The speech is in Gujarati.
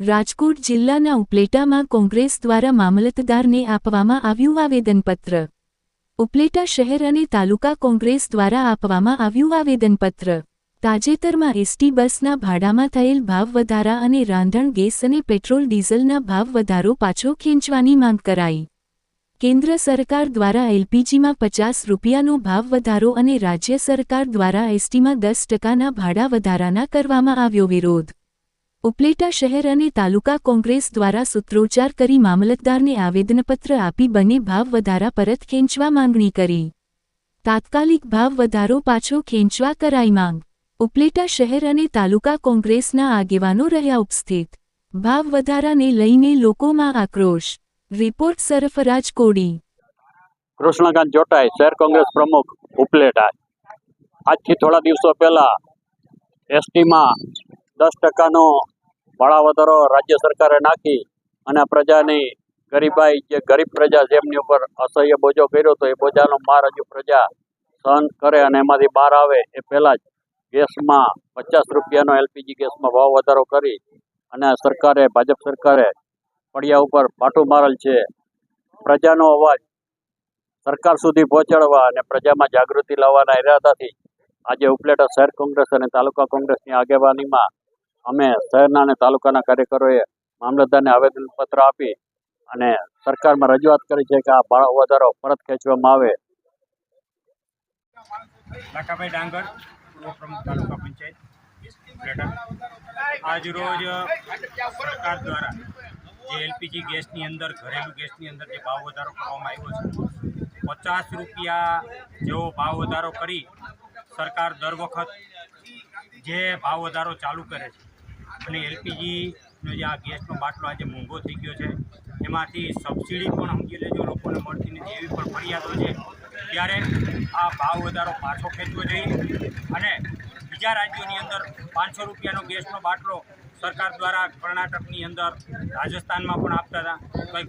રાજકોટ જિલ્લાના ઉપલેટામાં કોંગ્રેસ દ્વારા મામલતદારને આપવામાં આવ્યું આવેદનપત્ર. ઉપલેટા શહેર અને તાલુકા કોંગ્રેસ દ્વારા આપવામાં આવ્યું આવેદનપત્ર. તાજેતરમાં એસટી બસના ભાડામાં થયેલ ભાવ વધારા અને રાંધણ, ગેસ અને પેટ્રોલ, ડીઝલના ભાવ વધારો પાછો ખેંચવાની માંગ કરાઈ. કેન્દ્ર સરકાર દ્વારા એલપીજીમાં પચાસ રૂપિયાનો ભાવ વધારો અને રાજ્ય સરકાર દ્વારા એસટીમાં દસ ટકાના ભાડા વધારાના કરવામાં આવ્યો વિરોધ. ઉપલેટા શહેર અને તાલુકા કોંગ્રેસ દ્વારા સૂત્રોચ્ચાર કરી મામલતદારને આવેદનપત્ર આપી બંને ભાવ વધારા પરત ખેંચવા માંગણી કરી. તાત્કાલિક ભાવ વધારો પાછો ખેંચવા કરાઈ માંગ. ઉપલેટા શહેર અને તાલુકા કોંગ્રેસના આગેવાનો રહ્યા ઉપસ્થિત. ભાવ વધારાને લઈને લોકોમાં આક્રોશ. રિપોર્ટ સરફરાજ કોડી કૃષ્ણકાંત જોટાઈ, શહેર કોંગ્રેસ પ્રમુખ, ઉપલેટા. આજથી થોડા દિવસો પહેલા એસટીમાં દસ ટકાનો ભાડા વધારો રાજ્ય સરકારે નાખી અને પ્રજાની ગરીબાઈ જે ગરીબ પ્રજા છે, એમની ઉપર અસહ્ય બોજો કર્યો તો એ બોજાનો માર હજુ પ્રજા સહન કરે અને એમાંથી બહાર આવે એ પહેલાં જ ગેસમાં પચાસ રૂપિયાનો એલપીજી ગેસમાં ભાવ વધારો કરી અને સરકારે, ભાજપ સરકારે પડિયા ઉપર પાટું મારેલ છે. પ્રજાનો અવાજ સરકાર સુધી પહોંચાડવા અને પ્રજામાં જાગૃતિ લાવવાના ઇરાદાથી આજે ઉપલેટા શહેર કોંગ્રેસ અને તાલુકા કોંગ્રેસની આગેવાનીમાં અમે શહેરના અને તાલુકાના કાર્યકરોએ મામલતદારને આવેદનપત્ર આપી અને સરકારમાં રજૂઆત કરી છે કે આ ભાવ વધારો પરત ખેંચવામાં આવે. લાખાભાઈ ડાંગર પ્રમુખ તાલુકા પંચાયત આજ રોજ સરકાર દ્વારા જે એલપીજી ગેસની અંદર, ઘરેલું ગેસની અંદર જે ભાવ વધારો કરવામાં આવ્યો છે, પચાસ રૂપિયા જેવો ભાવ વધારો કરી સરકાર દર વખત જે ભાવ વધારો ચાલુ કરે છે અને એલપીજીનો જે આ ગેસનો બાટલો આજે મોંઘો થઈ ગયો છે, એમાંથી સબસિડી પણ સમજી લેજો, લોકોને મળતી નથી એવી પણ ફરિયાદો છે. ત્યારે આ ભાવ વધારો પાછો ખેંચવો જોઈએ અને બીજા રાજ્યોની અંદર પાંચસો રૂપિયાનો ગેસનો બાટલો સરકાર દ્વારા કર્ણાટકની અંદર રાજસ્થાનમાં પણ આપતા હતા. તો